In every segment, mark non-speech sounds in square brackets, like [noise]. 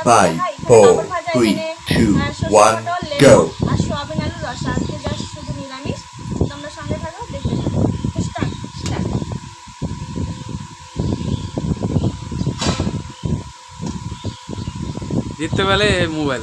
মেনুটা Five, দেখাই এখানে four, পাঁপড় ভাজা three, এখানে two, আহ, সর্ষে one, পটল, লেবু go. আর সোয়াবিন আলু রসা আজকে জাস্ট শুধু নিরামিষ। তোমরা সঙ্গে থাকো দেখে থাকো স্টার্ট স্টার্ট জিততে পারলে মোবাইল।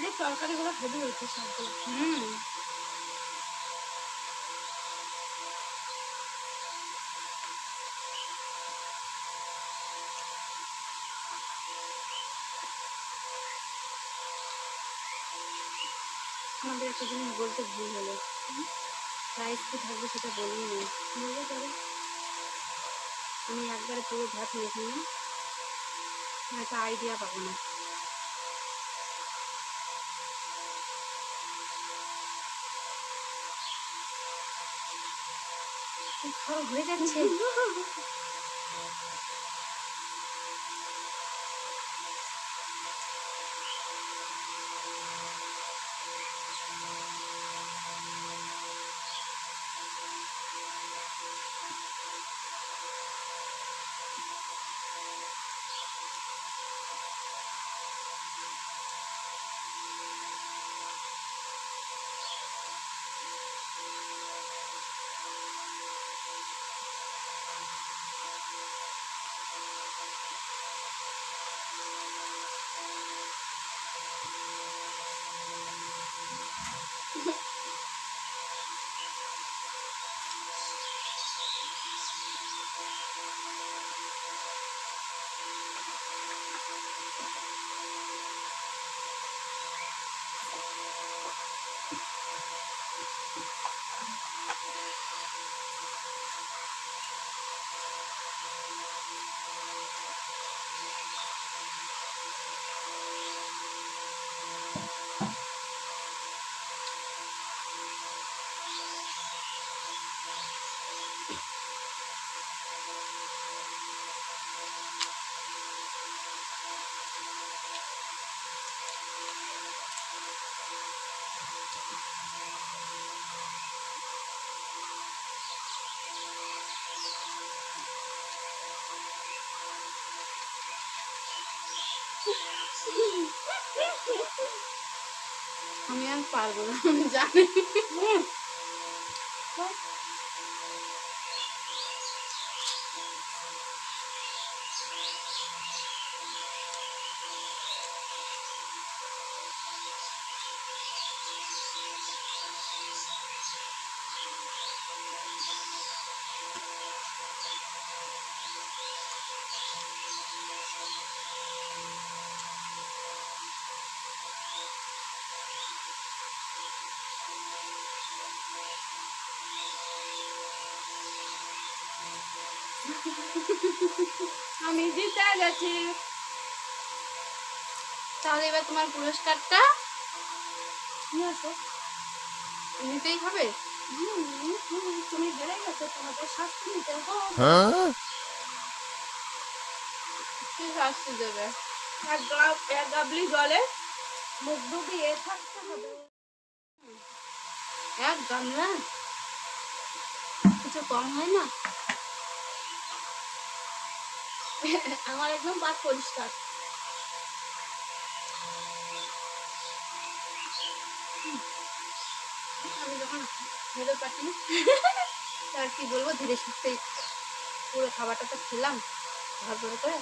যে তরকারিগুলো হেভি হয়েছে সবগুলো। হুম। আমাদের একটা জিনিস বলতে ভুল হলো। প্রাইস কি থাকবে সেটা বলেই নেই বুঝতে পারে। আমি একবারে পুরো ভাত মেখে নিই একটা আইডিয়া পাবো না। 바로 왜 자체? [laughs] আমি আর পারব না জানি। আমি জিতে গেছি। তাহলে এবার তোমার পুরস্কারটা নিয়ে আসো। নিতেই হবে? তুমি হেরে গেছো তোমাদের শাস্তি নিতে হবে। কি শাস্তি দেবে? এক গাবলি জলে মুখ ডুবিয়ে থাকতে হবে। এক গামলা কিছু কম হয় না? [laughs] আমার একদম পাক পরিষ্কার। [laughs] আর কি বলব, ধীরে সুস্থে পুরো খাবারটা তো খেলাম ভাত করে। করে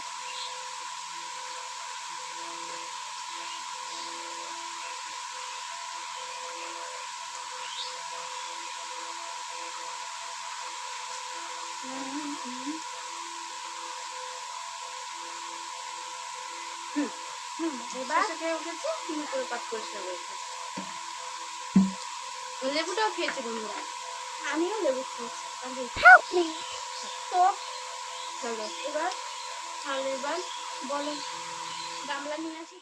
এবার খেয়ে উঠেছে কিন্তু পুরো পাত পরিষ্কার হয়েছে লেবুটাও খেয়েছে বন্ধুরা। আমিও লেবু খেয়েছি। তো চলো এবার তাহলে এবার বলো গামলা নিয়ে আসি।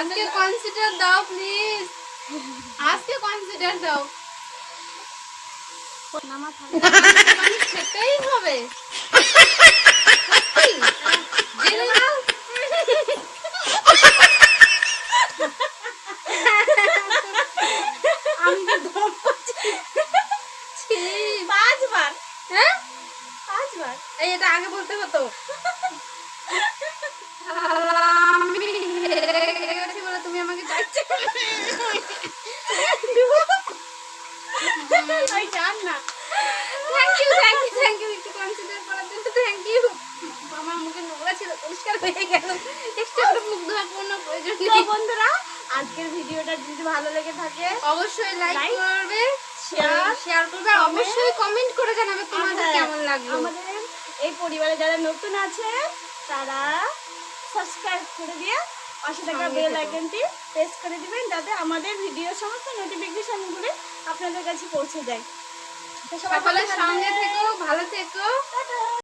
আজকে কনসিডার দাও প্লিজ আজকে কনসিডার দাও। নামা খেতেই হবে। জেনে নাও। আমি তো দম পাচ্ছি ছি। পাঁচবার হ্যাঁ পাঁচবার এই এটা আগে বলতে হতো আমি হেরে গেছি বলে তুমি আমাকে যাচ্ছে ওই জান না thank you thank you thank you একটু কনসিডার করার জন্য থ্যাংক ইউ আমার মুখে নোংরা ছিল পরিষ্কার হয়ে গেল। এক্সট্রা মুখ ধোয়ার কোনো প্রয়োজন নেই। বন্ধুরা আজকের ভিডিওটা যদি ভালো লেগে থাকে অবশ্যই লাইক করবে share, শেয়ার করবে আর অবশ্যই কমেন্ট করে জানাবে তোমাদের কেমন লাগল। আমাদের এই পরিবারে যারা নতুন আছে তারা সাবস্ক্রাইব করে দিয়ে পাশে থাকা সঙ্গে বেল থেকো। আইকনটি প্রেস করে দিবেন যাতে আমাদের ভিডিও সমস্ত নোটিফিকেশনগুলি আপনাদের কাছে পৌঁছে যায়। সকলের সঙ্গে থেকো ভালো থেকো। টাটা।